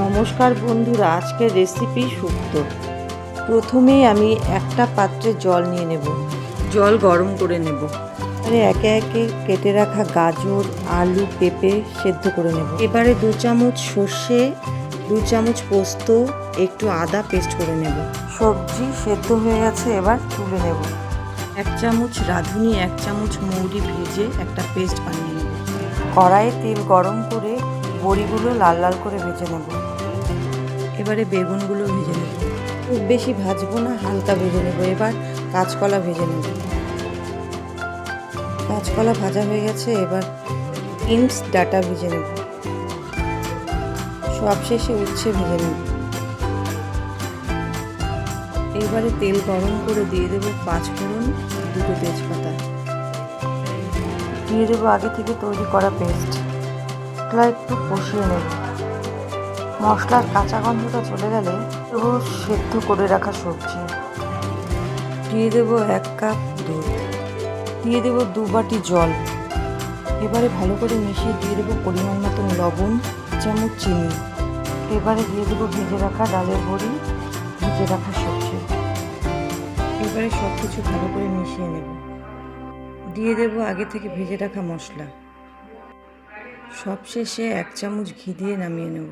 নমস্কার বন্ধুরা, আজকের রেসিপি শুক্তো প্রথমেই আমি একটা পাত্রে জল নিয়ে নেব। জল গরম করে নেব। এবারে একে একে কেটে রাখা গাজর, আলু, পেঁপে সেদ্ধ করে নেব। এবারে দু চামচ সর্ষে, দু চামচ পোস্ত, একটু আদা পেস্ট করে নেব। সবজি সেদ্ধ হয়ে গেছে, এবার তুলে নেব। এক চামচ রাঁধুনি, এক চামচ মৌরি ভেজে একটা পেস্ট বানিয়ে নেব। কড়াইয়ে তেল গরম করে বড়িগুলো লাল লাল করে ভেজে নেব। এবারে বেগুনগুলো ভেজে নেব। খুব বেশি ভাজবো না, হালকা ভেজে নেব। এবার কাঁচকলা ভেজে নেব। কাঁচকলা ভাজা হয়ে গেছে, এবার ইমস ডাটা ভেজে নেব। সবশেষে উচ্ছে ভেজে নেব। এবারে তেল গরম করে দিয়ে দেবো পাঁচ ফোড়ন, দুটো তেজপাতা। দিয়ে দেবো আগে থেকে তৈরি করা পেস্ট। একটু কষিয়ে নেব। মশলার কাঁচা গন্ধটা চলে গেলে দেবো সেদ্ধ করে রাখা সবজি। দিয়ে দেবো এক কাপ দুধ। দিয়ে দেবো দু বাটি জল। এবারে ভালো করে মিশিয়ে দিয়ে দেবো পরিমাণ মতন লবণ চামচ চিনি। এবারে দিয়ে দেবো ভেজে রাখা ডালের বড়ি ভেজে রাখা সবজি। এবারে সব কিছু ভালো করে মিশিয়ে নেব। দিয়ে দেবো আগে থেকে ভেজে রাখা মশলা। সবশেষে এক চামচ ঘি দিয়ে নামিয়ে নেব।